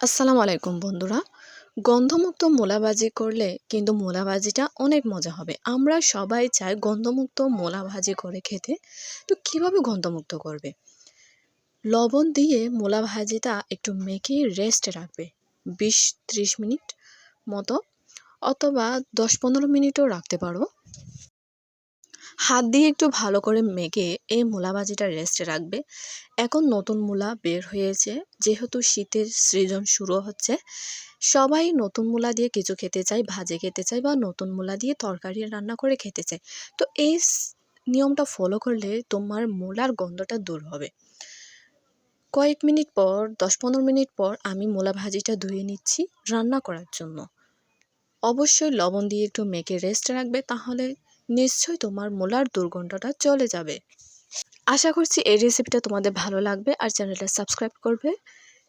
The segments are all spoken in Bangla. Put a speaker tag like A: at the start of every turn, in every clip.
A: আসসালামু আলাইকুম বন্ধুরা। গন্ধমুক্ত মূলা ভাজি করলে কিন্তু মূলা ভাজিটা অনেক মজা হবে। আমরা সবাই চাই গন্ধমুক্ত মোলাভাজি করে খেতে। তো কীভাবে গন্ধমুক্ত করবে? লবণ দিয়ে মোলাভাজিটা একটু মেখে রেস্টে রাখবে। বিশ ত্রিশ মিনিট মতো অথবা দশ পনেরো মিনিটও রাখতে পারো। হাত দিয়ে একটু ভালো করে মেখে এই মূলা ভাজিটা রেস্টে রাখবে। এখন নতুন মূলা বের হয়েছে। যেহেতু শীতের সৃজন শুরু হচ্ছে, সবাই নতুন মূলা দিয়ে কিছু খেতে চায়, ভাজে খেতে চায় বা নতুন মূলা দিয়ে তরকারি রান্না করে খেতে চায়। তো এই নিয়মটা ফলো করলে তোমার মূলার গন্ধটা দূর হবে। কয়েক মিনিট পর, দশ পনেরো মিনিট পর আমি মূলা ভাজিটা ধুয়ে নিচ্ছি রান্না করার জন্য। অবশ্যই লবণ দিয়ে একটু মেখে রেস্ট রাখবে, তাহলে নিশ্চয়ই তোমার মূলার দুর্গন্ধটা চলে যাবে। আশা করছি এই রেসিপিটা তোমাদের ভালো লাগবে আর চ্যানেলটা সাবস্ক্রাইব করবে।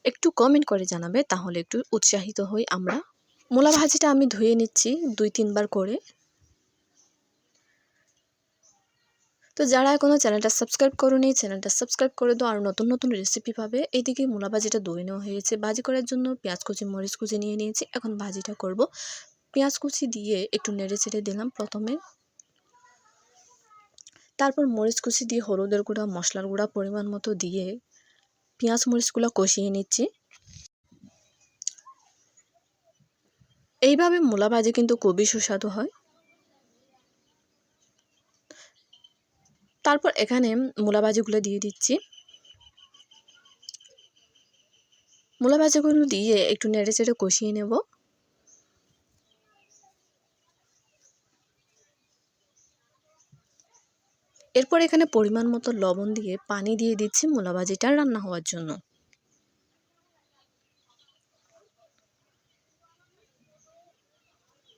A: একটু কমেন্ট করে জানাবে, তাহলে একটু উৎসাহিত হই আমরা। মূলা ভাজিটা আমি ধুয়ে নিচ্ছি দুই তিনবার করে। তো যারা এখনও চ্যানেলটা সাবস্ক্রাইব করোনি, চ্যানেলটা সাবস্ক্রাইব করে দাও। আর নতুন নতুন রেসিপি পাবে। এদিকে মূলা ভাজিটা ধুয়ে নেওয়া হয়েছে। ভাজি করার জন্য পেঁয়াজ কুচি, মরিচ কুচি নিয়ে নিয়েছি। এখন ভাজিটা করব। পেঁয়াজ কুচি দিয়ে একটু নেড়ে চেড়ে দিলাম প্রথমে। তারপর মরিচ কুচি দিয়ে হলুদের গুঁড়া, মশলার গুঁড়া পরিমাণ মতো দিয়ে পেঁয়াজ মরিচগুলো কষিয়ে নিচ্ছি। এইভাবে মূলা ভাজি কিন্তু খুবই সুস্বাদু হয়। তারপর এখানে মূলা ভাজিগুলো দিয়ে দিচ্ছি। মূলা ভাজিগুলো দিয়ে একটু নেড়ে চেড়ে কষিয়ে নেব। এরপর এখানে পরিমাণ মতো লবণ দিয়ে পানি দিয়ে দিচ্ছি মূলা ভাজিটা রান্না হওয়ার জন্য।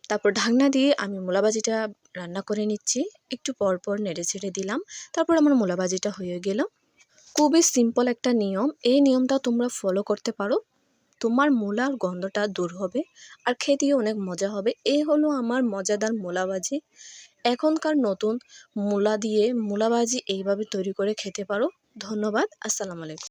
A: তারপর ঢাকনা দিয়ে আমি মূলা ভাজিটা রান্না করে নিচ্ছি। একটু পর পর নেড়ে ছেড়ে দিলাম। তারপর আমার মূলা ভাজিটা হয়ে গেল। খুবই সিম্পল একটা নিয়ম। এই নিয়মটা তোমরা ফলো করতে পারো। তোমার মূলার গন্ধটা দূর হবে। আর খেতেও অনেক মজা হবে। এই হলো আমার মজাদার মূলা ভাজি এখনকার নতুন মূলা দিয়ে মূলা ভাজি এইভাবে তৈরি করে খেতে পারো। ধন্যবাদ আসসালামু আলাইকুম।